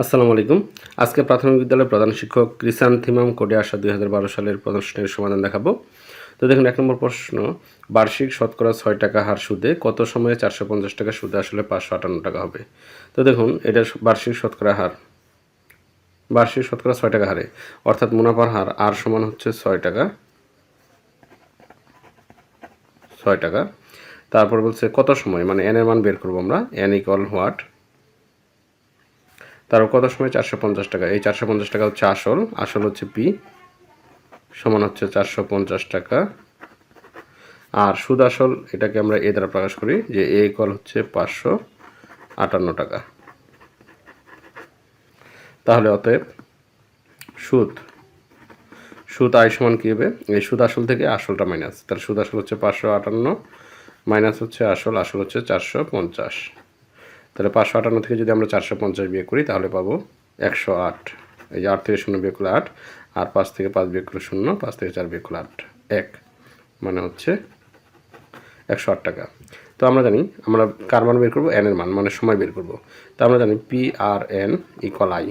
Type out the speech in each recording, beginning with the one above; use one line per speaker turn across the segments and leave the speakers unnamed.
আসসালামু আলাইকুম। আজকে প্রাথমিক বিদ্যালয়ের প্রধান শিক্ষক ক্রিসান্থিমাম কোডে আসা দুই হাজার বারো সালের প্রশ্নের সমাধান দেখাবো। তো দেখুন, এক নম্বর প্রশ্ন, বার্ষিক শতকরা ছয় টাকা হার সুদে কত সময়ে চারশো পঞ্চাশ টাকা সুদে আসলে পাঁচশো আটান্ন টাকা হবে? তো দেখুন, এটা বার্ষিক শতকরা হার। বার্ষিক শতকরা ছয় টাকা হারে, অর্থাৎ মুনাফার হার আর সমান হচ্ছে ছয় টাকা। ছয় টাকা। তারপর বলছে কত সময়? মানে এন এর মান বের করব আমরা এন ইকুয়াল হোয়াট তারপর কত সময়? চারশো পঞ্চাশ টাকা। এই চারশো পঞ্চাশ টাকা হচ্ছে আসল। আসল হচ্ছে পি সমান হচ্ছে চারশো পঞ্চাশ টাকা। আর সুদ আসল, এটাকে আমরা এ দ্বারা প্রকাশ করি যে এ কল হচ্ছে পাঁচশো আটান্ন টাকা। তাহলে অতএব সুদ। সুদ আয় সমান কী হবে? এই সুদ আসল থেকে আসলটা মাইনাস তাহলে সুদ আসল হচ্ছে পাঁচশো আটান্ন মাইনাস হচ্ছে আসল আসল হচ্ছে চারশো পঞ্চাশ। তাহলে পাঁচশো আটান্ন থেকে যদি আমরা চারশো পঞ্চাশ বিয়ে করি, তাহলে পাবো একশো আট। এই যে আট থেকে শূন্য বিয়ে করলে আট, আর পাঁচ থেকে পাঁচ বিয়ে করলে শূন্য, পাঁচ থেকে চার বিয়ে করলে আট। এক মানে হচ্ছে একশো আট টাকা। তো আমরা জানি, আমরা কার মান বের করব? এন এর মান মানে সময় বের করব। তো আমরা জানি P R N equal I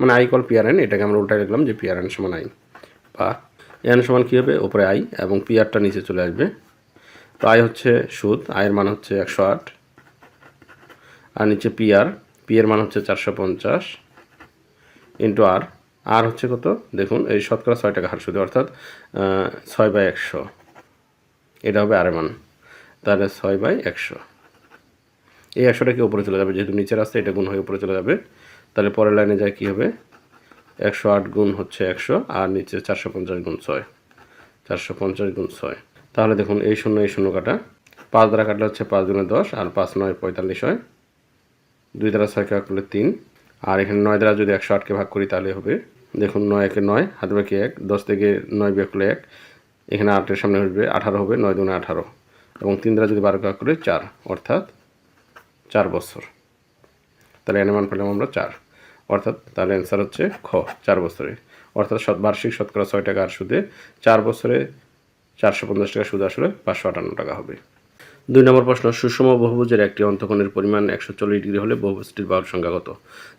মানে I equal P R N এটাকে আমরা উল্টাই লিখলাম যে পি আর এন সমান আই বা এন সমান কী হবে? ওপরে আই এবং পি আরটা নিচে চলে আসবে। তো আই হচ্ছে সুদ আয়ের মান হচ্ছে একশো আট। আর নিচে পি আর পি এর মান হচ্ছে চারশো পঞ্চাশ ইন্টু আর আর হচ্ছে কত? দেখুন, এই শতকরা ছয় টাকা হার সুদে, অর্থাৎ ছয় বাই একশো। এটা হবে আর মান। তাহলে ছয় বাই একশো। এই একশোটা কি উপরে চলে যাবে? যেহেতু নিচের আসতে এটা গুণ হয়ে উপরে চলে যাবে। তাহলে পরের লাইনে যায় কী হবে? একশো আট গুণ হচ্ছে একশো, আর নিচে চারশো পঞ্চাশ গুণ ছয়। চারশো পঞ্চাশ গুণ ছয়। তাহলে দেখুন, এই শূন্য এই শূন্য কাটা। পাঁচ দ্বারা কাটলে হচ্ছে পাঁচ গুণে দশ, আর পাঁচ নয় পঁয়তাল্লিশ হয়। দুই দ্বারা ছয় ভাগ করলে তিন। আর এখানে নয় দ্বারা যদি একশো আটকে ভাগ করি তাহলে হবে, দেখুন নয় একে নয়, হাত বাকি এক, দশ থেকে নয় বিয়োগ করলে এক। এখানে আটের সামনে আসবে আঠারো হবে, নয় দুনে আঠারো। এবং তিন দ্বারা যদি বারো ভাগ করে চার, অর্থাৎ চার বছর। তাহলে এনে মান পেলাম আমরা চার। অর্থাৎ তাহলে অ্যান্সার হচ্ছে খ, চার বছরে। অর্থাৎ বার্ষিক শতকরা ছয় টাকা আর সুদে চার বছরে চারশো পঞ্চাশ টাকা সুদ আসলে পাঁচশো আটান্ন টাকা হবে। দুই নম্বর প্রশ্ন, সুষম বহুভুজের একটি অন্তকোণের পরিমাণ একশো চল্লিশ ডিগ্রি হলে বহুভুজটির বাহুর সংখ্যা কত?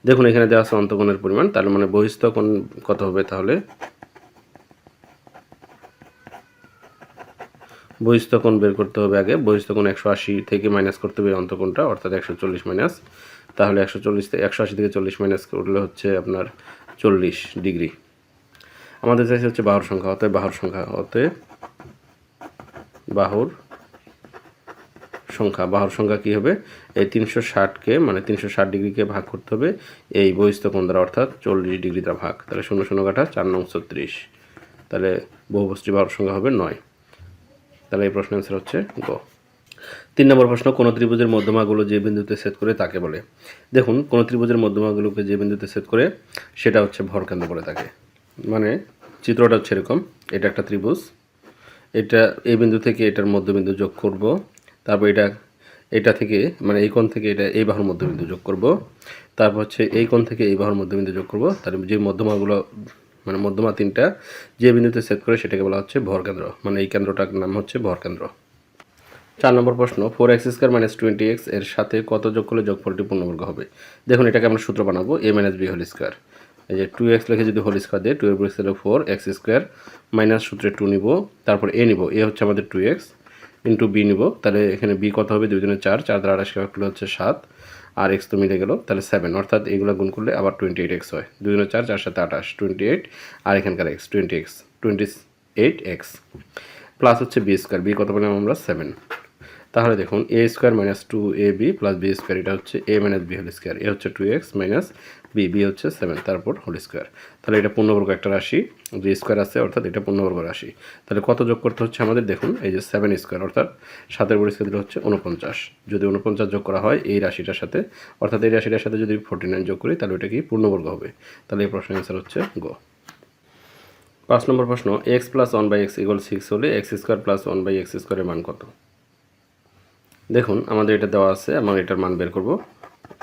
দেখুন, এখানে দেওয়া আছে অন্তকোণের পরিমাণ, তার মানে বহিস্থ কোণ কত হবে তাহলে? বহিস্থ কোণ বের করতে হবে আগে, বহিস্থ কোণ একশো আশি থেকে মাইনাস করতে হবে অন্তকোণটা, অর্থাৎ একশো চল্লিশ মাইনাস তাহলে একশো চল্লিশ একশো আশি থেকে চল্লিশ মাইনাস করলে হচ্ছে আপনার চল্লিশ ডিগ্রি। আমাদের চাইছে হচ্ছে বাহুর সংখ্যা, অতএব বাহুর সংখ্যা, অতএব বাহুর সংখ্যা, বাহুর সংখ্যা কী হবে? এই তিনশো ষাটকে মানে তিনশো ষাট ডিগ্রিকে ভাগ করতে হবে। এই বহিস্থ কোণ দ্বারা অর্থাৎ চল্লিশ ডিগ্রি দ্বারা ভাগ। তাহলে শূন্য শূন্য কাটা চার নং ছত্রিশ। তাহলে বহুবস্ত্রী বাহুর সংখ্যা হবে নয়। তাহলে এই প্রশ্নের অ্যান্সার হচ্ছে গ। তিন নম্বর প্রশ্ন, কোন ত্রিভুজের মধ্যমাগুলো যে বিন্দুতে সেট করে তাকে বলে? দেখুন, কোন ত্রিভুজের মধ্যমাগুলোকে যে বিন্দুতে সেট করে, সেটা হচ্ছে ভরকেন্দ্র বলে থাকে মানে চিত্রটা হচ্ছে এরকম, এটা একটা ত্রিভুজ, এটা এই বিন্দু থেকে এটার মধ্যবিন্দু যোগ করব। তারপর এটা এটা থেকে মানে এই কোণ থেকে এটা এই বাহুর মধ্যবিন্দু যোগ করব। তারপর হচ্ছে এই কোণ থেকে এই বাহুর মধ্যবিন্দু যোগ করব। তাহলে যে মধ্যমাগুলো মানে মধ্যমা তিনটা, যে বিন্দুতে সেট করে সেটাকে বলা হচ্ছে ভরকেন্দ্র মানে এই কেন্দ্রটার নাম হচ্ছে ভরকেন্দ্র চার নম্বর প্রশ্ন, four X square minus twenty এক্সের সাথে কত যোগ করলে যোগফলটি পূর্ণবর্গ হবে? দেখুন, এটাকে আমরা সূত্র বানাবো A minus B whole square এই যে টু এক্স লিখে যদি হোল স্কোয়ার দেয় টু এর ফোর এক্স স্কোয়ার মাইনাস সূত্রে টু নিব, তারপর এ নিব এ হচ্ছে আমাদের টু এক্স ইন্টু বি নিব। তাহলে এখানে বি কত হবে? দুই দিনে চার চার দ্বারা আঠাশ ভাগ হচ্ছে সাত, আর এক্স তো মিলে গেল, তাহলে সেভেন অর্থাৎ এগুলো গুণ করলে আবার টোয়েন্টি এইট এক্স হয়। দুই দিনে চার চার সাথে আঠাশ টোয়েন্টি এইট আর এখানকার X twenty X twenty eight X plus হচ্ছে বি স্কোয়ার বি কত পেলাম আমরা? সেভেন তাহলে দেখুন A square minus two A B plus B square এটা হচ্ছে A minus B whole square A হচ্ছে two X minus B B হচ্ছে সেভেন তারপর হোল স্কোয়ার তাহলে এটা পূর্ণবর্গ একটা রাশি যে স্কোয়ার আছে, অর্থাৎ এটা পূর্ণবর্গ রাশি। তাহলে কত যোগ করতে হচ্ছে আমাদের? দেখুন, এই যে সেভেন স্কোয়ার অর্থাৎ সাতের উপর স্কোয়ার হচ্ছে উনপঞ্চাশ যদি উনপঞ্চাশ যোগ করা হয় এই রাশিটার সাথে, অর্থাৎ এই রাশিটার সাথে যদি ফোর্টি নাইন যোগ করি, তাহলে ওটা কি পূর্ণবর্গ হবে? তাহলে এই প্রশ্নের অ্যান্সার হচ্ছে গো পাঁচ নম্বর প্রশ্ন X plus one by X equal six হলে X square plus one by X স্কোয়ারের মান কত? দেখুন, আমাদের এটা দেওয়া আছে এবং এটার মান বের করব।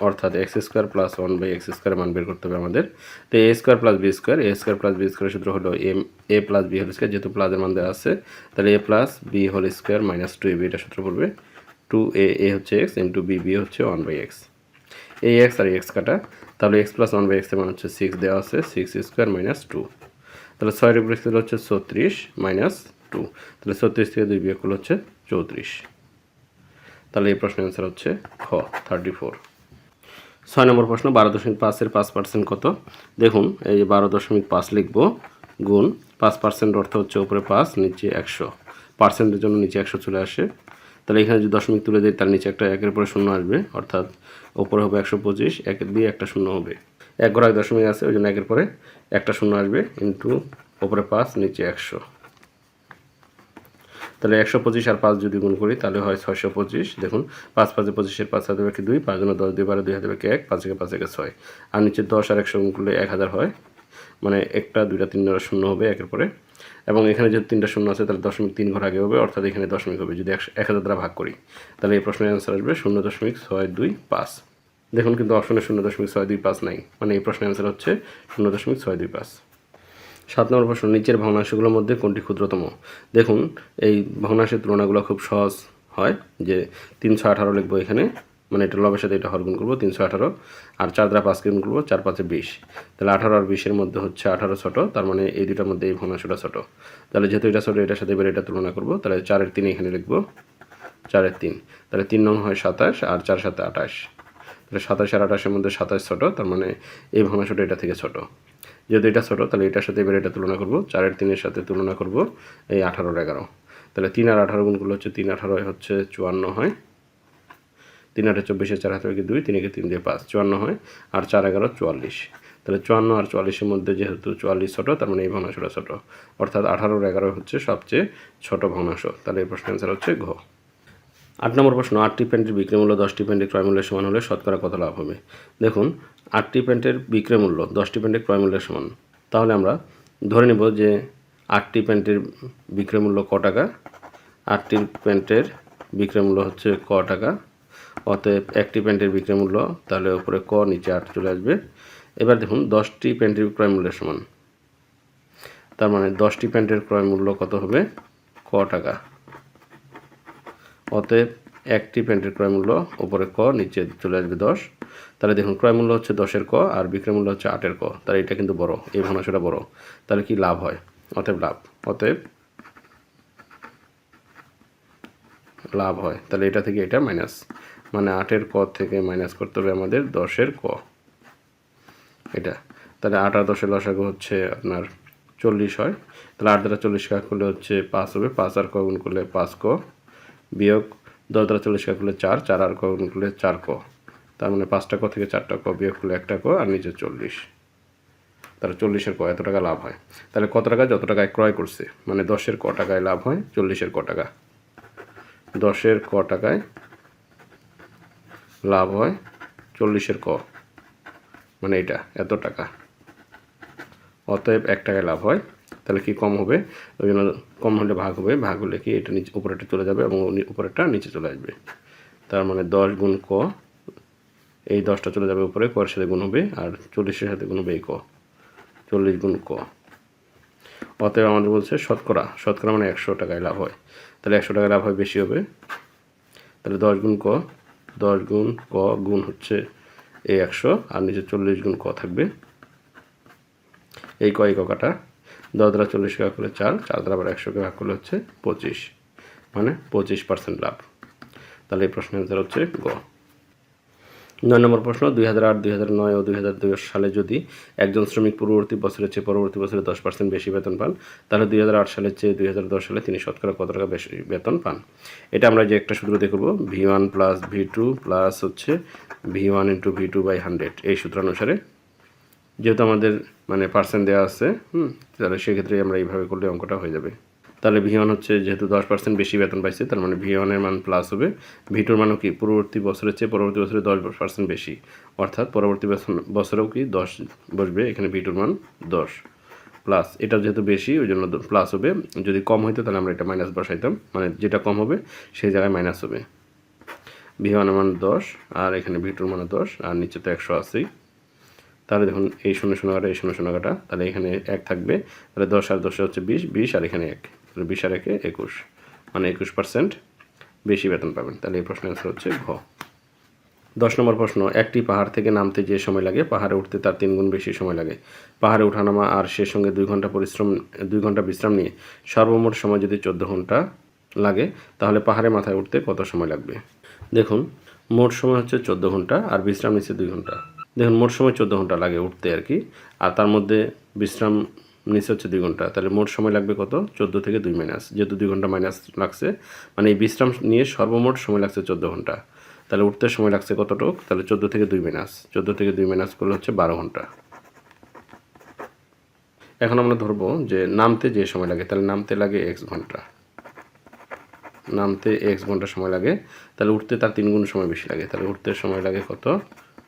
অর্থাৎ X square plus one by X স্কোয়ারের মান বের করতে হবে আমাদের। তো A square plus B square A square plus B square সূত্র হলো M A plus B whole square যেহেতু প্লাসের মান দেওয়া আছে, তাহলে A plus B whole square minus two A B এটা সূত্র পড়বে। টু এ এ হচ্ছে এক্স ইন্টু বি বি হচ্ছে ওয়ান বাই এক্স এই এক্স আর এক্স কাটা, তাহলে এক্স প্লাস ওয়ান বাই এক্সের মান হচ্ছে সিক্স দেওয়া আছে সিক্স স্কোয়ার মাইনাস টু তাহলে ছয়ের উপরে হচ্ছে ছত্রিশ মাইনাস টু তাহলে ছত্রিশ থেকে দুই বিয়োগ হচ্ছে চৌত্রিশ। তাহলে এই প্রশ্নের অ্যান্সার হচ্ছে খ থার্টি ফোর ছয় নম্বর প্রশ্ন, বারো দশমিক পাঁচের পাঁচ পার্সেন্ট কত? দেখুন, এই যে বারো দশমিক পাঁচ লিখব, গুণ, পাঁচ পার্সেন্ট অর্থ হচ্ছে উপরে পাঁচ, নিচে একশো। পার্সেন্টের জন্য নিচে একশো চলে আসে। তাহলে এখানে যদি দশমিক তুলে দিই তার নিচে একটা একের পরে শূন্য আসবে, অর্থাৎ ওপরে হবে একশো পঁচিশ, একের দিয়ে একটা শূন্য হবে। এক ঘরে দশমিক আছে, ওই জন্য একের পরে একটা শূন্য আসবে ইন্টু ওপরে পাঁচ, নিচে একশো। তাহলে একশো পঁচিশ আর পাঁচ যদি গুণ করি, তাহলে হয় ছয়শো পঁচিশ। দেখুন, পাঁচ পাঁচে পঁচিশের পাঁচ হাতে বাকি দুই, পাঁচ জন্য দশ দুই বারো দুই হাতে বাকি এক, পাঁচ থেকে পাঁচ থেকে ছয়। আর নিচে দশ আর একশো গুণ করলে এক হাজার হয়। মানে একটা, দুইটা, তিনটা শূন্য হবে একের পরে। এবং এখানে যেহেতু তিনটা শূন্য আছে, তাহলে দশমিক তিন ঘর আগে হবে, অর্থাৎ এখানে দশমিক হবে। যদি একশো, এক হাজার দ্বারা ভাগ করি, তাহলে এই প্রশ্নের অ্যান্সার আসবে শূন্য দশমিক ছয় দুই পাঁচ। দেখুন, কিন্তু অপশনে শূন্য দশমিক ছয় দুই পাঁচ নাই। মানে এই প্রশ্নের অ্যান্সার হচ্ছে শূন্য দশমিক ছয় দুই পাঁচ। সাত নম্বর প্রশ্ন, নিচের ভগ্নাংশগুলোর মধ্যে কোনটি ক্ষুদ্রতম? দেখুন, এই ভগ্নাংশের তুলনাগুলো খুব সহজ হয় যে তিনশো আঠারো লিখব এখানে মানে এটা লবের সাথে এটা হরগুণ করব, তিনশো আঠারো, আর চার দ্বারা পাঁচকে গুণ করব, চার পাঁচে বিশ। তাহলে আঠারো আর বিশের মধ্যে হচ্ছে আঠারো ছোটো, তার মানে এই দুটার মধ্যে এই ভগ্নাংশটা ছোটো। তাহলে যেহেতু এটা ছোটো, এটার সাথে এবার এটা তুলনা করব, তাহলে চারের তিন এখানে লিখব। চারের তিন, তাহলে তিন নং হয় সাতাশ, আর চার সাথে আঠাশ। তাহলে সাতাশ আর আঠাশের মধ্যে সাতাশ ছোটো, তার মানে এই ভগ্নাংশটা এটা থেকে ছোটো। যেহেতু এটা ছোটো, তাহলে এটার সাথে এবার এটা তুলনা করব। চারের তিনের সাথে তুলনা করব, এই আঠারোর এগারো। তাহলে তিন আর আঠারো গুণগুলো হচ্ছে তিন আঠারো হচ্ছে চুয়ান্ন হয়। তিন আটে চব্বিশে চার হাতে দুই তিনকে তিন দিয়ে পাঁচ, চুয়ান্ন হয়। আর চার এগারো চুয়াল্লিশ। তাহলে চুয়ান্ন আর চুয়াল্লিশের মধ্যে যেহেতু চুয়াল্লিশ ছোটো, তার মানে এই ভগ্নাংশটা ছোটো অর্থাৎ আঠারোর এগারো হচ্ছে সবচেয়ে ছোটো ভগ্নাংশ তাহলে এই প্রশ্নের অ্যান্সার হচ্ছে ঘ। আট নম্বর প্রশ্ন, আটটি প্যান্টের বিক্রয় মূল্য, দশটি প্যান্টের ক্রয় মূল্যের সমান হলে শতকরা কত লাভ হবে? দেখুন, আটটি প্যান্টের বিক্রয় মূল্য, দশটি প্যান্টের ক্রয় মূল্যের সমান। তাহলে আমরা ধরে নেব যে আটটি প্যান্টের বিক্রয় মূল্য ক টাকা, আটটি প্যান্টের বিক্রয় মূল্য হচ্ছে ক টাকা। অতএব একটি প্যান্টের বিক্রয় মূল্য, তাহলে উপরে ক, নিচে আট চলে আসবে। এবার দেখুন, দশটি প্যান্টের ক্রয় মূল্যের সমান। তার মানে দশটি প্যান্টের ক্রয় মূল্য কত হবে? ক টাকা। অতএব একটি প্যান্টের ক্রয় মূল্য উপরে ক, নিচে চলে আসবে দশ। তাহলে দেখুন, ক্রয় মূল্য হচ্ছে দশের ক আর বিক্রয় মূল্য হচ্ছে আটের ক। তাহলে এটা কিন্তু বড়, এই ভগ্নাংশটা বড়। তাহলে কি লাভ হয়? অতএব লাভ। অতএব লাভ হয়। তাহলে এটা থেকে এটা মাইনাস। মানে আটের ক থেকে মাইনাস করতে হবে আমাদের দশের ক। এটা। তাহলে আট আর দশের লসাগু হচ্ছে আপনার চল্লিশ হয়। তাহলে আট দ্বারা চল্লিশ কাজ করলে হচ্ছে পাঁচ হবে। পাঁচ আর ক করলে পাঁচ ক। বিয়োগ দশ দ্বারা চল্লিশ কাজ করলে চার চার আর ক করলে চার ক। তার মানে পাঁচটা ক থেকে চারটা ক বিয়োগ করলে একটা ক আর নিচে চল্লিশ। তাহলে চল্লিশের ক, এত টাকা লাভ হয়। তাহলে কত টাকা? যত টাকায় ক্রয় করছে মানে দশের ক টাকায় লাভ হয়, চল্লিশের ক টাকা। দশের ক টাকায় লাভ হয়, চল্লিশের ক। মানে এটা, এত টাকা। অতএব এক টাকায় লাভ হয় তাহলে কি কম হবে? ওই জন্য কম হলে ভাগ হবে। ভাগ হলে কি এটা নিচে উপরেটা চলে যাবে এবং উপরেরটা নিচে চলে আসবে। তার মানে দশ গুণ ক, এই দশটা চলে যাবে উপরে কর সাথে গুণ হবে আর চল্লিশের সাথে গুণ হবে এই ক। চল্লিশ গুণ ক। অতএব আমাদের বলছে শতকরা। শতকরা মানে একশো টাকায় লাভ হয়। তাহলে একশো টাকায় লাভ হয় বেশি হবে। তাহলে দশ গুণ ক, দশ গুণ ক গুণ হচ্ছে এই একশো, আর নিচে চল্লিশ গুণ ক থাকবে। এই ক এই ক কাটা। দশ চল্লিশ ভাগ করলে চার চার দ্বারা আবার একশোকে ভাগ করলে হচ্ছে পঁচিশ। মানে পঁচিশ পার্সেন্ট লাভ। তাহলে এই প্রশ্নের অ্যান্সার হচ্ছে গ। নয় নম্বর প্রশ্ন, দুই হাজার আট, দুই হাজার নয় ও দুই হাজার দুই সালে যদি একজন শ্রমিক পূর্ববর্তী বছরের চেয়ে পরবর্তী বছরে দশ পার্সেন্ট বেশি বেতন পান, তাহলে দুই হাজার আট সালের চেয়ে দুই হাজার দশ সালে তিনি শতকরা কত টাকা বেশি বেতন পান? এটা আমরা যে একটা সূত্র করব, V one plus V two plus হচ্ছে V one into V two by hundred. এই সূত্রানুসারে যেহেতু আমাদের মানে পার্সেন্ট দেওয়া আছে, হুম, তাহলে সেক্ষেত্রে আমরা এইভাবে করলে অঙ্কটা হয়ে যাবে। তাহলে ভি ওয়ান হচ্ছে যেহেতু দশ পার্সেন্ট বেশি বেতন পাইছে, তার মানে ভি ওয়ানের মান প্লাস হবে। ভি টুর মানও কি পূর্ববর্তী বছরের চেয়ে পরবর্তী বছরে দশ পার্সেন্ট বেশি? অর্থাৎ পরবর্তী বছর- বছরেও কি দশ বসবে, এখানে ভি টুর মান দশ প্লাস এটা যেহেতু বেশি, ওই জন্য প্লাস হবে। যদি কম হইতো তাহলে আমরা এটা মাইনাস বসাইতাম। মানে যেটা কম হবে, সেই জায়গায় মাইনাস হবে। ভি ওয়ানের মান দশ, আর এখানে ভি টুর মানে দশ, আর নিচে তো একশো আছেই তাহলে দেখুন, এই শূন্য শূন্য কাটা, এই শূন্য শূন্য কাটা, তাহলে এখানে এক থাকবে। তাহলে দশ আর দশে হচ্ছে বিশ বিশ আর এখানে এক। তাহলে বিশ আর একে একুশ। মানে একুশ পার্সেন্ট বেশি বেতন পাবেন। তাহলে এই প্রশ্নের অ্যান্সার হচ্ছে ঘ। দশ নম্বর প্রশ্ন, একটি পাহাড় থেকে নামতে যে সময় লাগে, পাহাড়ে উঠতে তার তিন গুণ বেশি সময় লাগে। পাহাড়ে ওঠানামা আর সে সঙ্গে দুই ঘণ্টা পরিশ্রম, দুই ঘণ্টা বিশ্রাম নিয়ে সর্বমোট সময় যদি চোদ্দ ঘণ্টা লাগে, তাহলে পাহাড়ে মাথায় উঠতে কত সময় লাগবে? দেখুন, মোট সময় হচ্ছে চোদ্দ ঘণ্টা আর বিশ্রাম নিচ্ছে দুই ঘণ্টা। দেখুন, মোট সময় চোদ্দ ঘণ্টা লাগে উঠতে আর কি। আর তার মধ্যে বিশ্রাম নিচ্ছে হচ্ছে দুই ঘণ্টা। তাহলে মোট সময় লাগবে কত? চোদ্দ থেকে দুই মাইনাস যেহেতু দুই ঘণ্টা মাইনাস লাগছে মানে এই বিশ্রাম নিয়ে সর্বমোট সময় লাগছে চোদ্দ ঘণ্টা। তাহলে উঠতে সময় লাগছে কতটুক? তাহলে চোদ্দ থেকে দুই মাইনাস চোদ্দ থেকে দুই মাইনাস করলে হচ্ছে বারো ঘণ্টা। এখন আমরা ধরবো যে নামতে যে সময় লাগে। তাহলে নামতে লাগে এক্স ঘণ্টা। নামতে এক্স ঘণ্টা সময় লাগে। তাহলে উঠতে তার তিন গুণ সময় বেশি লাগে। তাহলে উঠতে সময় লাগে কত?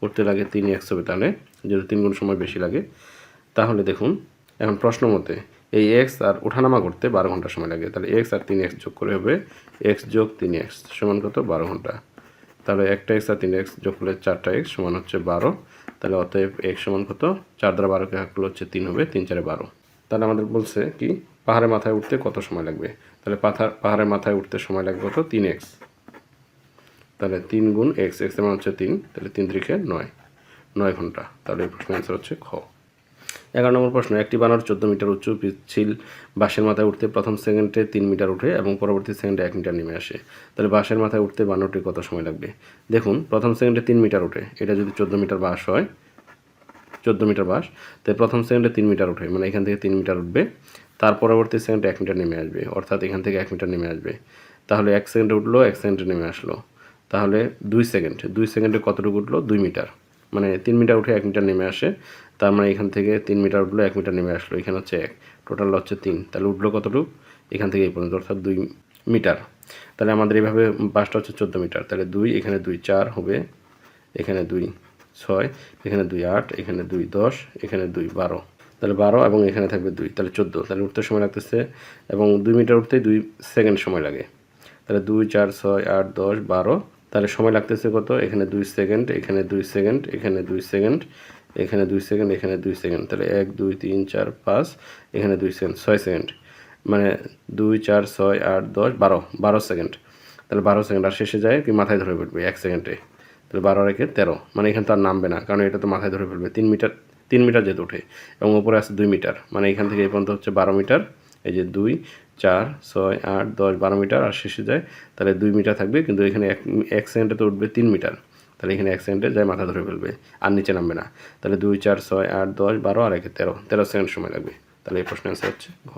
উঠতে লাগে তিন এক্স হবে তাহলে, যেহেতু তিন গুণ সময় বেশি লাগে। তাহলে দেখুন, এখন প্রশ্ন মতে এই এক্স আর ওঠানামা করতে বারো ঘণ্টা সময় লাগে। তাহলে এক্স আর তিন এক্স যোগ করে হবে এক্স যোগ তিন এক্স সমান কত? বারো ঘণ্টা। তাহলে একটা এক্স আর তিন এক্স যোগ করলে চারটা এক্স সমান হচ্ছে বারো। তাহলে অতএব এক্স সমান কত? চার দ্বারা বারোকে হাক করলে হচ্ছে তিন হবে, তিন চারে বারো। তাহলে আমাদের বলছে কি, পাহাড়ের মাথায় উঠতে কত সময় লাগবে? তাহলে পাথার পাহাড়ের মাথায় উঠতে সময় লাগবে কত? তিন এক্স। তাহলে তিন গুণ এক্স এক্সের মান হচ্ছে তিন, তাহলে তিন তিরিখে নয়। নয় ঘণ্টা। তাহলে এই প্রশ্নের অ্যান্সার হচ্ছে খ। এগারো নম্বর প্রশ্ন, একটি বানর চোদ্দ মিটার উঁচু পিচ্ছিল বাঁশের মাথায় উঠতে প্রথম সেকেন্ডে তিন মিটার উঠে এবং পরবর্তী সেকেন্ডে এক মিটার নেমে আসে। তাহলে বাঁশের মাথায় উঠতে বানরটি কত সময় লাগবে? দেখুন, প্রথম সেকেন্ডে তিন মিটার উঠে এটা যদি চোদ্দ মিটার বাস হয়, চোদ্দ মিটার বাস তাই প্রথম সেকেন্ডে তিন মিটার উঠে মানে এখান থেকে তিন মিটার উঠবে। তার পরবর্তী সেকেন্ডে এক মিটার নেমে আসবে। অর্থাৎ এখান থেকে এক মিটার নেমে আসবে। তাহলে এক সেকেন্ডে উঠল, এক সেকেন্ডে নেমে আসলো। তাহলে দুই সেকেন্ড, দুই সেকেন্ডে কতটুকু উঠল? দুই মিটার। মানে তিন মিটার উঠে এক মিটার নেমে আসে। তার মানে এখান থেকে তিন মিটার উঠল, এক মিটার নেমে আসলো। এখানে হচ্ছে এক। টোটাল হচ্ছে তিন। তাহলে উঠল কতটুকু? এখান থেকে এই পর্যন্ত, অর্থাৎ দুই মিটার। তাহলে আমাদের এইভাবে বাসটা হচ্ছে চোদ্দ মিটার। তাহলে দুই, এখানে দুই, চার হবে। এখানে দুই, ছয়। এখানে দুই, আট। এখানে দুই, দশ। এখানে দুই, বারো। তাহলে বারো এবং এখানে থাকবে দুই। তাহলে চোদ্দ। তাহলে উঠতে সময় লাগতেছে এবং দুই মিটার উঠতেই দুই সেকেন্ড সময় লাগে। তাহলে দুই, চার, ছয়, আট, দশ, বারো। তাহলে সময় লাগতেছে কত? এখানে দুই সেকেন্ড এখানে দুই সেকেন্ড এখানে দুই সেকেন্ড এখানে দুই সেকেন্ড এখানে দুই সেকেন্ড তাহলে এক, দুই, তিন, চার, পাঁচ, এখানে দুই সেকেন্ড ছয় সেকেন্ড মানে দুই, চার, ছয়, আট, দশ, বারো বারো সেকেন্ড তাহলে বারো সেকেন্ড আর শেষে যায় কি মাথায় ধরে পড়বে এক সেকেন্ডে তাহলে বারো রেখে তেরো। মানে এখানে তো আর নামবে না, কারণ এটা তো মাথায় ধরে ফেলবে। তিন মিটার তিন মিটার যেতে ওঠে এবং ওপরে আছে দুই মিটার। মানে এখান থেকে এই পর্যন্ত হচ্ছে বারো মিটার, এই যে দুই চার, ছয়, আট, দশ, বারো মিটার আর শেষে যায়, তাহলে দুই মিটার থাকবে, কিন্তু এখানে এক এক সেকেন্ডে তো উঠবে তিন মিটার। তাহলে এখানে এক সেকেন্ডে যায় মাথা ধরে ফেলবে, আর নিচে নামবে না। তাহলে দুই, চার, ছয়, আট, দশ, বারো আর একে তেরো। তেরো সেকেন্ড সময় লাগবে। তাহলে এই প্রশ্নের অ্যান্সার হচ্ছে ঘ।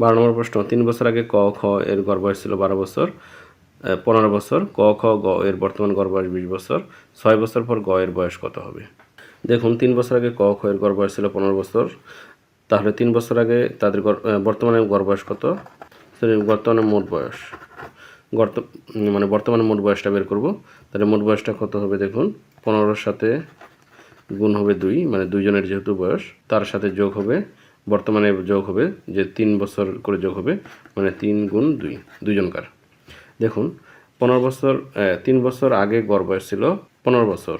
বারো নম্বর প্রশ্ন, তিন বছর আগে ক, খ এর গড় বয়স ছিল বারো বছর পনেরো বছর, ক, খ, গ এর বর্তমান গড় বয়স বিশ বছর, ছয় বছর পর গ এর বয়স কত হবে? দেখুন, তিন বছর আগে ক, খ এর গড় বয়স ছিল পনেরো বছর তাহলে তিন বছর আগে তাদের বর্তমানে গড় বয়স কত? বর্তমানে মোট বয়স। গর্ত মানে বর্তমানে মোট বয়সটা বের করব। তাহলে মোট বয়সটা কত হবে দেখুন? পনেরোর সাথে গুণ হবে দুই মানে দুইজনের যেহেতু বয়স, তার সাথে যোগ হবে, বর্তমানে যোগ হবে, যে তিন বছর করে যোগ হবে মানে তিন গুণ দুই, দুইজনকার। দেখুন, পনেরো বছর তিন বছর আগে গড় বয়স ছিল পনেরো বছর।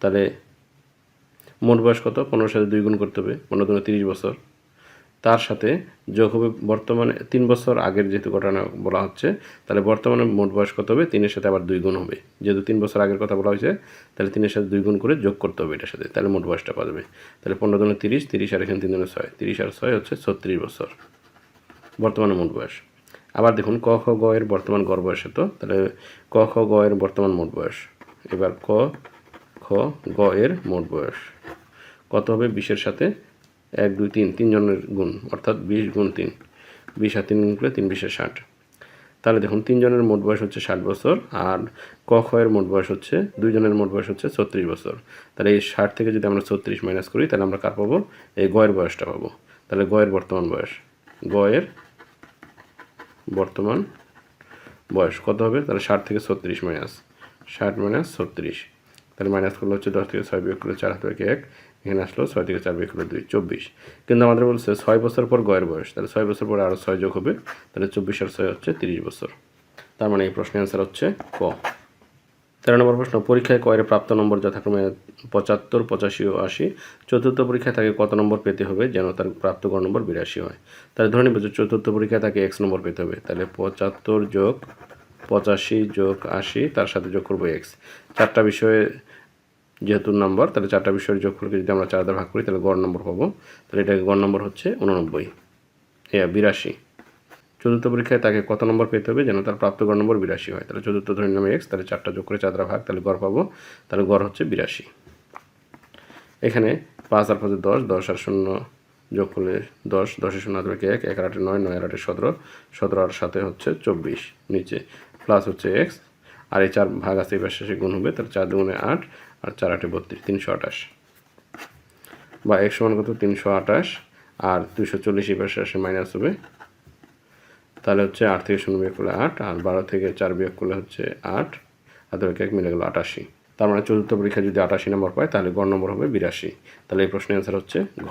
তাহলে মোট বয়স কত? পনেরোর সাথে দুই গুণ করতে হবে, পনেরো দুগুণে তিরিশ বছর। তার সাথে যোগ হবে বর্তমানে তিন বছর আগের যেহেতু ঘটনা বলা হচ্ছে, তাহলে বর্তমানে মোট বয়স কত হবে? তিনের সাথে আবার দুই গুণ হবে। যেহেতু তিন বছর আগের কথা বলা হয়েছে, তাহলে তিনের সাথে দুই গুণ করে যোগ করতে হবে এটার সাথে, তাহলে মোট বয়সটা পাওয়া যাবে। তাহলে পনেরো দিনে তিরিশ তিরিশ আর এখানে তিন দিনে ছয়, তিরিশ আর ছয় হচ্ছে ছত্রিশ বছর, বর্তমানে মোট বয়স। আবার দেখুন, ক, খ, গ এর বর্তমান গড় বয়স তো তাহলে ক, খ, গ এর বর্তমান মোট বয়স। এবার ক, খ, গ এর মোট বয়স। কত হবে? বিশের সাথে এক, দুই, তিন তিনজনের গুণ, অর্থাৎ বিশ গুণ তিন। বিশ আর তিন গুণ করলে তিন বিশে ষাট। তাহলে দেখুন তিনজনের মোট বয়স হচ্ছে ষাট বছর, আর ক, খ এর মোট বয়স হচ্ছে দুইজনের মোট বয়স হচ্ছে ছত্রিশ বছর। তাহলে এই ষাট থেকে যদি আমরা ছত্রিশ মাইনাস করি, তাহলে আমরা কার পাবো? এই গয়ের বয়সটা পাবো। তাহলে গয়ের বর্তমান বয়স। গয়ের বর্তমান বয়স কত হবে? তাহলে ষাট থেকে ছত্রিশ মাইনাস ষাট মাইনাস ছত্রিশ। তাহলে মাইনাস করলে হচ্ছে দশ থেকে ছয় বিয়োগ করলে চার হাত এক, এখানে আসলো ছয় থেকে চার বিয়োগ করলে দুই, চব্বিশ। কিন্তু আমাদের বলছে ছয় বছর পর গয়ের বয়স, তাহলে ছয় বছর পর আরও ছয় যোগ হবে, তাহলে চব্বিশ আর ছয় হচ্ছে তিরিশ বছর। তার মানে এই প্রশ্নের অ্যান্সার হচ্ছে ক। তেরো নম্বর প্রশ্ন, পরীক্ষায় কয়ের প্রাপ্ত নম্বর যথাক্রমে পঁচাত্তর, পঁচাশি ও আশি। চতুর্থ পরীক্ষায় তাকে কত নম্বর পেতে হবে যেন তার প্রাপ্ত গড় নম্বর বিরাশি হয়? তাহলে ধরে নিব যে চতুর্থ পরীক্ষায় তাকে এক্স নম্বর পেতে হবে, তাহলে পঁচাত্তর যোগ পঁচাশি যোগ আশি, তার সাথে যোগ করব এক্স চারটা বিষয়ে যেহেতু নাম্বার তাহলে চারটা বিষয়ের যোগফলকে যদি আমরা চার দ্বারা ভাগ করি, তাহলে গড় নম্বর পাবো। তাহলে এটাকে গড় নম্বর হচ্ছে উননব্বই হ্যাঁ বিরাশি। চতুর্থ পরীক্ষায় তাকে কত নম্বর পেতে হবে? যেন তার প্রাপ্ত গড় নম্বর বিরাশি হয়। তাহলে চতুর্থ ধরে নিলাম এক্স তাহলে চারটা যোগ করে চার দ্বারা ভাগ, তাহলে গড় পাবো। তাহলে গড় হচ্ছে বিরাশি। এখানে পাঁচ আর পাঁচে দশ দশ আর শূন্য যোগ করলে দশ, দশের শূন্য আট এক এক আটে নয় নয় আটে সতেরো সতেরো আর সাথে হচ্ছে চব্বিশ। নিচে প্লাস হচ্ছে এক্স আর এই চার ভাগ আছে, এবার শেষে গুণ হবে, তাহলে চার দুগুণে আট আর চার আটে বত্রিশ, তিনশো আঠাশ। বা এক সমান কত? তিনশো আঠাশ। আর দুশো চল্লিশ এবার শেষে মাইনাস হবে। তাহলে হচ্ছে আট থেকে শূন্য বিয়োগ করলে আট, আর বারো থেকে চার বিয়োগ করলে হচ্ছে আট। আর দুই এক মিলে গেলো আটাশি। তার মানে চতুর্থ পরীক্ষা যদি আটাশি নম্বর পায়, তাহলে গড় নম্বর হবে বিরাশি। তাহলে এই প্রশ্নের অ্যান্সার হচ্ছে ঘ।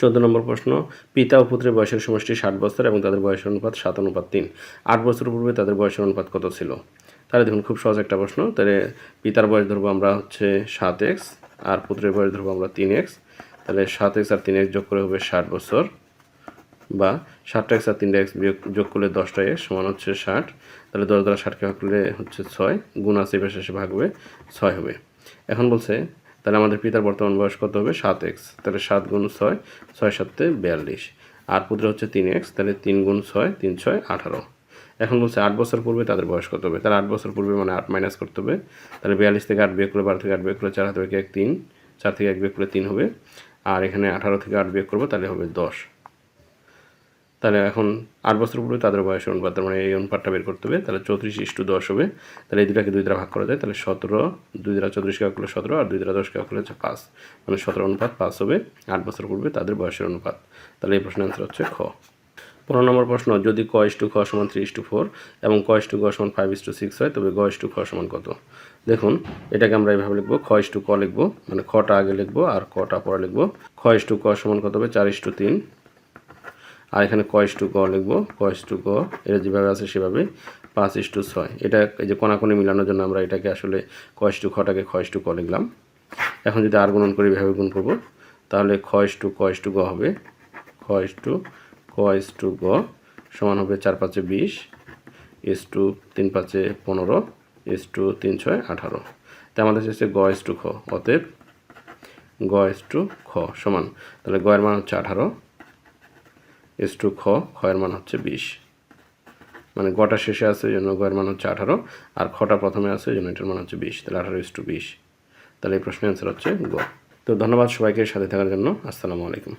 চোদ্দ নম্বর প্রশ্ন, পিতা ও পুত্রের বয়সের সমষ্টি ষাট বছর এবং তাদের বয়সের অনুপাত সাত, অনুপাত তিন। আট বছর পূর্বে তাদের বয়সের অনুপাত কত ছিল? তাহলে দেখুন, খুব সহজ একটা প্রশ্ন। তাহলে পিতার বয়স ধরবো আমরা হচ্ছে সাত এক্স, আর পুত্রের বয়স ধরবো আমরা তিন এক্স। তাহলে সাত এক্স আর তিন এক্স যোগ করে হবে ষাট বছর, বা ষাটটা এক্স আর তিনটা এক্স যোগ করলে দশটা এক্স সমান হচ্ছে ষাট। তাহলে দশ দ্বারা ষাটকে ভাগ করলে হচ্ছে ছয়, গুণ আছে এবার শেষে ভাগ হবে ছয় হবে। এখন বলছে, তাহলে আমাদের পিতার বর্তমান বয়স কত হবে? সাত এক্স। তাহলে সাত গুণ ছয় ছয় সাতে বিয়াল্লিশ। আর পুত্র হচ্ছে তিন এক্স, তাহলে তিন গুণ ছয়, তিন ছয়, আঠারো। এখন বলছে আট বছর পূর্বে তাদের বয়স কত হবে? তাহলে আট বছর পূর্বে মানে আট মাইনাস করতে হবে। তাহলে বিয়াল্লিশ থেকে আট বিয়োগ করলে বারো থেকে আট বিয়োগ করলে চার হাতে এক তিন? চার থেকে এক বিয়োগ করলে তিন হবে। আর এখানে আঠারো থেকে আট বিয়োগ করব, তাহলে হবে দশ। তাহলে এখন আট বছর পূর্বে তাদের বয়সের অনুপাত, তার মানে এই অনুপাতটা বের করতে হবে। তাহলে চৌত্রিশ ইস্টু দশ হবে। তাহলে এই দুটাকে দুই দ্বারা ভাগ করা যায়। তাহলে সতেরো, দুই দ্বারা চৌত্রিশ কাজ করলে সতেরো, আর দুই দ্বারা দশ কাজ করলে হচ্ছে পাঁচ। মানে সতেরো অনুপাত পাঁচ হবে। আট বছর পূর্বে তাদের বয়সের অনুপাত। তাহলে এই প্রশ্নের অ্যান্সার হচ্ছে খ। পনেরো নম্বর প্রশ্ন যদি ক ইস টু খ সমান থ্রি ইস টু ফোর এবং ক ইস টু গ সমান ফাইভ ইস টু সিক্স হয় তবে গ ইস টু খ সমান কত দেখুন এটাকে আমরা এইভাবে লিখব খ ইস টু ক লিখব মানে খটা আগে লিখব আর কটা পরে লিখব খ ইস টু ক সমান কত হবে চার ইস টু তিন আর এখানে কয়েস টু ক লিখব কয়েস টু ক এটা যেভাবে আছে সেভাবে পাঁচ ইস টু ছয় এটা এই যে কোনাকুনি মিলানোর জন্য আমরা এটাকে আসলে কয়েস টু খটাকে খয়েস টু ক লিখলাম এখন যদি আর গুণন করি এভাবে গুণ করব তাহলে খয়েস টু কয়েস টু গ হবে খয়েস টু কয়েস টু গ সমান হবে চার পাঁচে বিশ, এস টু তিন পাঁচে পনেরো, এস টু তিন ছয় আঠারো। তাই আমাদের শেষে গ এস টু খ, অতএব গ এস টু খ সমান। তাহলে গয়ের মান হচ্ছে আঠারো, এস টু খ খয়ের মান হচ্ছে বিশ। মানে গটা শেষে আছে, এই জন্য গয়ের মান হচ্ছে আঠারো, আর খটা প্রথমে আছে, এই জন্য এটার মান হচ্ছে বিশ। তাহলে আঠারো এস টু বিশ। তাহলে এই প্রশ্নের অ্যান্সার হচ্ছে গ। তো ধন্যবাদ সবাইকে সাথে থাকার জন্য। আসসালামু আলাইকুম।